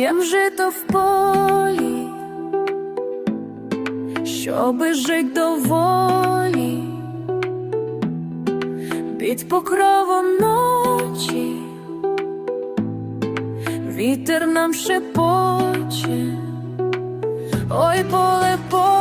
Сієм жито в полі, щоби жить доволі, під покровом ночі, вітер нам шепоче, ой, поле, поле,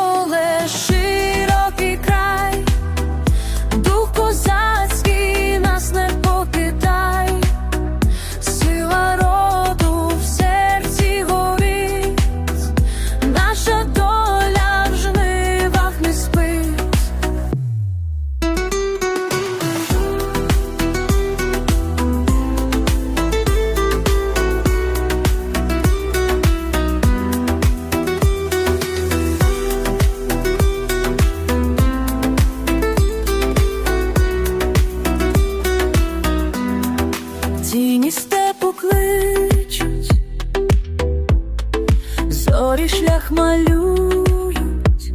шлях малюють,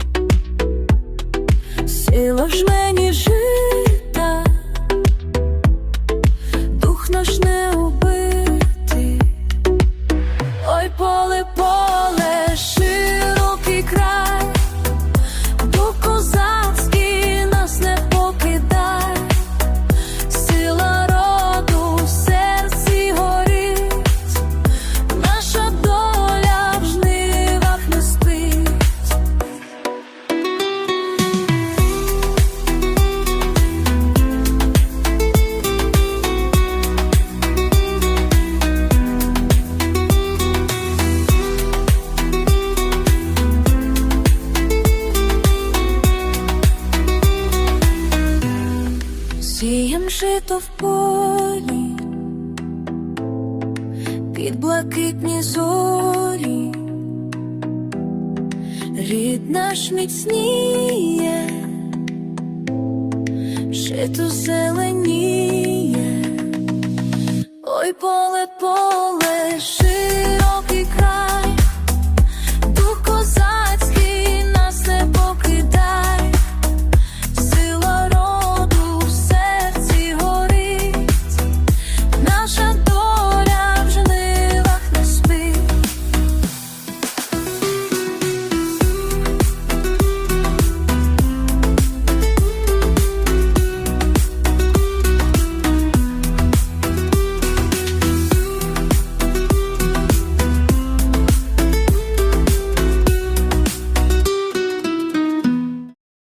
сила ж мені жита, дух наш не убитий, ой, поле, поле, Жито в полі, під блакитні зорі, рід наш міцніє, жито зеленіє, ой, поле, поле.